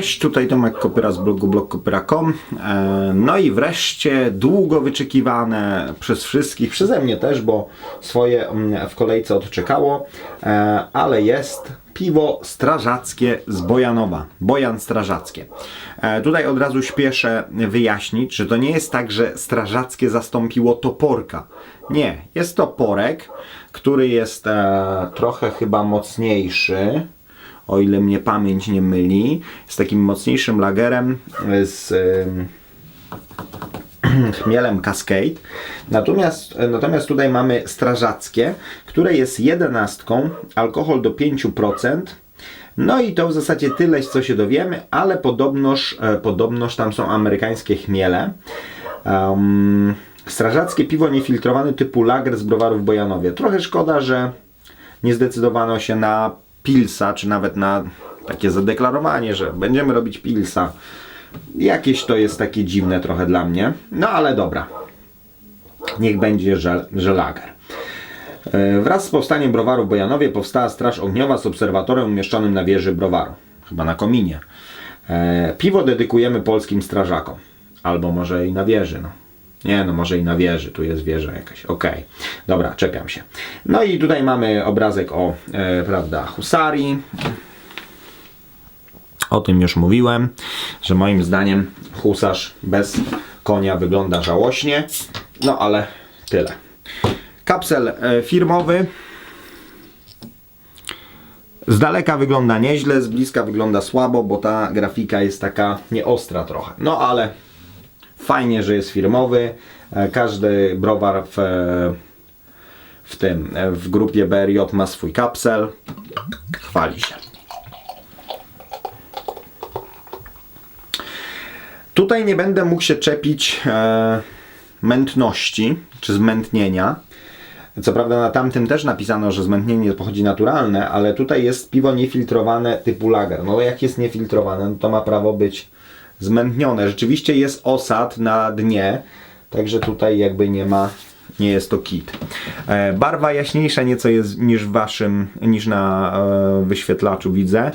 Cześć, tutaj Tomek Kopyra z blogu blogkopyra.com E, No i wreszcie długo wyczekiwane przez wszystkich, przeze mnie też, bo swoje mm, w kolejce odczekało, e, ale jest piwo strażackie z Bojanowa, Bojan Strażackie. E, Tutaj od razu śpieszę wyjaśnić, że to nie jest tak, że strażackie zastąpiło toporka. Nie, jest toporek, który jest trochę chyba mocniejszy o ile mnie pamięć nie myli, z takim mocniejszym lagerem z ym, chmielem Cascade. Natomiast, natomiast tutaj mamy strażackie, które jest jedenastką, alkohol do 5%. No i to w zasadzie tyle, co się dowiemy, ale podobnoż, e, podobnoż tam są amerykańskie chmiele. Um, strażackie piwo niefiltrowane typu lager z browarów Bojanowie. Trochę szkoda, że nie zdecydowano się na pilsa, czy nawet na takie zadeklarowanie, że będziemy robić pilsa. Jakieś to jest takie dziwne trochę dla mnie. No ale dobra. Niech będzie, że, że lager. E, Wraz z powstaniem browaru w Bojanowie powstała Straż Ogniowa z obserwatorem umieszczonym na wieży browaru. Chyba na kominie. E, Piwo dedykujemy polskim strażakom. Albo może i na wieży, no. Nie, no może i na wieży, tu jest wieża jakaś. Okej, dobra, czepiam się. No i tutaj mamy obrazek o, e, prawda, husarii. O tym już mówiłem, że moim zdaniem husarz bez konia wygląda żałośnie. No ale tyle. Kapsel e, firmowy. Z daleka wygląda nieźle, z bliska wygląda słabo, bo ta grafika jest taka nieostra trochę. No ale fajnie, że jest firmowy. E, Każdy browar w, e, w tym, e, w grupie BRJ ma swój kapsel. Chwali się. Tutaj nie będę mógł się czepić e, mętności czy zmętnienia. Co prawda na tamtym też napisano, że zmętnienie pochodzi naturalne, ale tutaj jest piwo niefiltrowane typu lager. No jak jest niefiltrowane, no to ma prawo być zmętnione. Rzeczywiście jest osad na dnie, także tutaj jakby nie ma, nie jest to kit. E, barwa jaśniejsza nieco jest niż waszym, niż na e, wyświetlaczu widzę.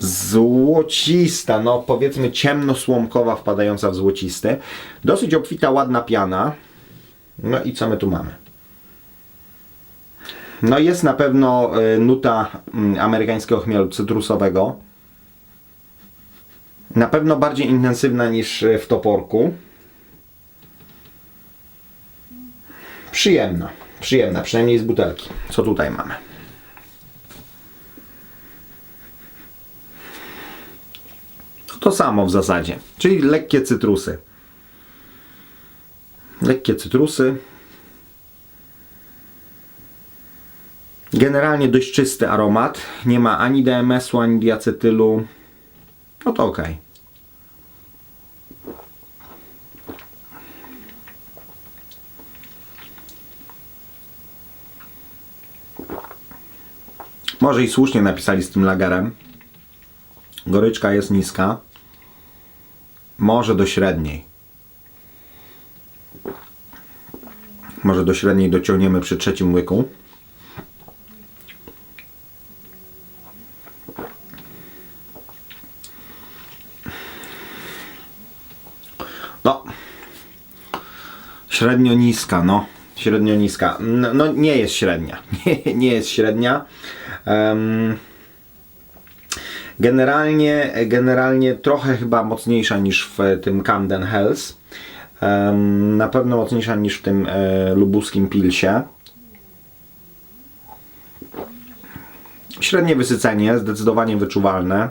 Złocista, no powiedzmy ciemnosłomkowa wpadająca w złocisty. Dosyć obfita, ładna piana. No i co my tu mamy? No jest na pewno e, nuta mm, amerykańskiego chmielu cytrusowego. Na pewno bardziej intensywna niż e, w toporku. Przyjemna. Przyjemna, przynajmniej z butelki. Co tutaj mamy? To samo w zasadzie, czyli lekkie cytrusy. Lekkie cytrusy. Generalnie dość czysty aromat. Nie ma ani DMS-u, ani diacetylu. No to ok. Może i słusznie napisali z tym lagerem. Goryczka jest niska. Może do średniej. Może do średniej dociągniemy przy trzecim łyku. Średnio niska, no. Średnio niska. No, no nie jest średnia. Nie, nie jest średnia. Em, generalnie, generalnie trochę chyba mocniejsza niż w tym Camden Hells. Em, na pewno mocniejsza niż w tym e, lubuskim Pilsie. Średnie wysycenie, zdecydowanie wyczuwalne.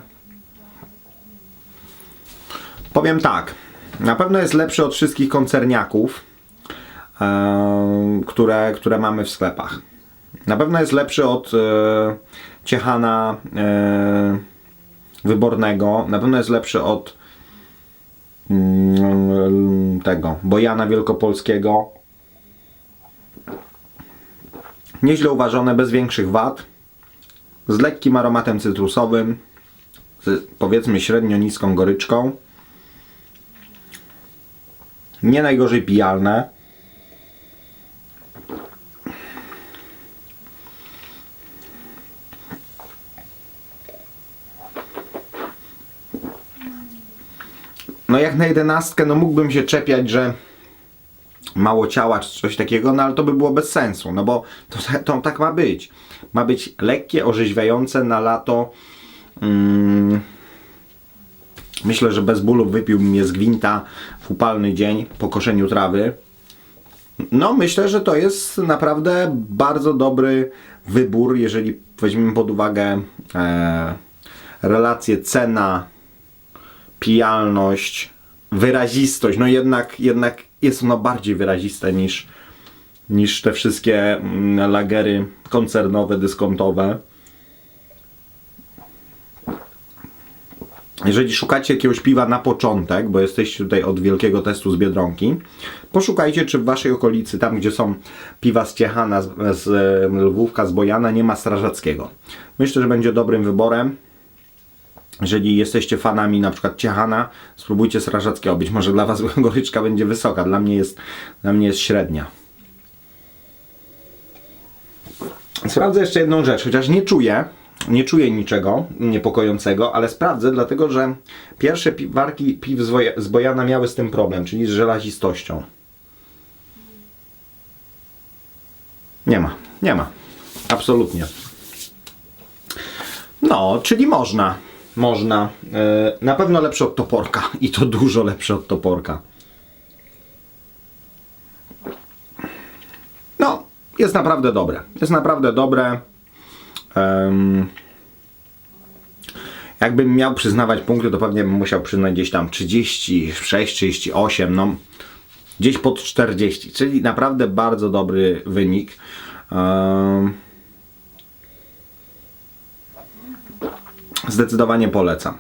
Powiem tak, na pewno jest lepszy od wszystkich koncerniaków, które, które mamy w sklepach. Na pewno jest lepszy od e, Ciechana e, Wybornego, na pewno jest lepszy od mm, tego Bojana Wielkopolskiego. Nieźle uważone, bez większych wad, z lekkim aromatem cytrusowym, z powiedzmy średnio niską goryczką. Nie najgorzej pijalne. Na jedenastkę, no mógłbym się czepiać, że mało ciała czy coś takiego, no ale to by było bez sensu, no bo to, to tak ma być. Ma być lekkie, orzeźwiające na lato. Mm, myślę, że bez bólu wypiłbym je z gwinta w upalny dzień po koszeniu trawy. No, myślę, że to jest naprawdę bardzo dobry wybór, jeżeli weźmiemy pod uwagę e, relację cena, pijalność, wyrazistość. No jednak, jednak jest ono bardziej wyraziste niż, niż te wszystkie mm, lagery koncernowe, dyskontowe. Jeżeli szukacie jakiegoś piwa na początek, bo jesteście tutaj od wielkiego testu z Biedronki, poszukajcie, czy w waszej okolicy, tam gdzie są piwa z Ciechana, z, z Lwówka, z Bojana, nie ma strażackiego. Myślę, że będzie dobrym wyborem. Jeżeli jesteście fanami na przykład Ciechana, spróbujcie strażackiego. Być może dla was goryczka będzie wysoka, dla mnie jest, dla mnie jest średnia. Sprawdzę jeszcze jedną rzecz, chociaż nie czuję, nie czuję niczego niepokojącego, ale sprawdzę, dlatego że pierwsze piwarki piw z Bojana miały z tym problem, czyli z żelazistością. Nie ma, nie ma. Absolutnie. No, czyli można. Można. E, na pewno lepsze od toporka. I to dużo lepsze od toporka. No, jest naprawdę dobre. Jest naprawdę dobre. Em, jakbym miał przyznawać punkty, to pewnie bym musiał przyznać gdzieś tam 36, 38, no gdzieś pod 40, czyli naprawdę bardzo dobry wynik. Em, zdecydowanie polecam.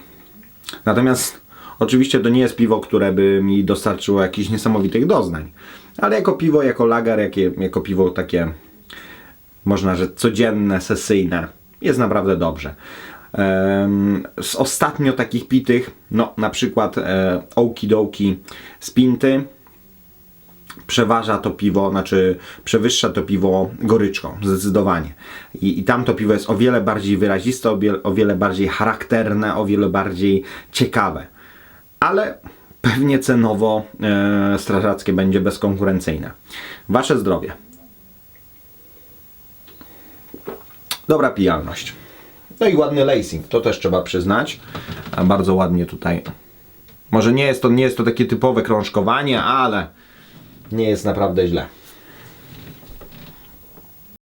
Natomiast oczywiście to nie jest piwo, które by mi dostarczyło jakichś niesamowitych doznań. Ale jako piwo, jako jakie, jako piwo takie można rzec codzienne, sesyjne, jest naprawdę dobrze. Z ostatnio takich pitych, no na przykład e, Oki Doki z Pinty, przeważa to piwo, znaczy przewyższa to piwo goryczką, zdecydowanie. I, i tamto piwo jest o wiele bardziej wyraziste, o wiele, o wiele bardziej charakterne, o wiele bardziej ciekawe. Ale pewnie cenowo e, strażackie będzie bezkonkurencyjne. Wasze zdrowie. Dobra pijalność. No i ładny lacing, to też trzeba przyznać. A bardzo ładnie tutaj. Może nie jest to, nie jest to takie typowe krążkowanie, ale nie jest naprawdę źle.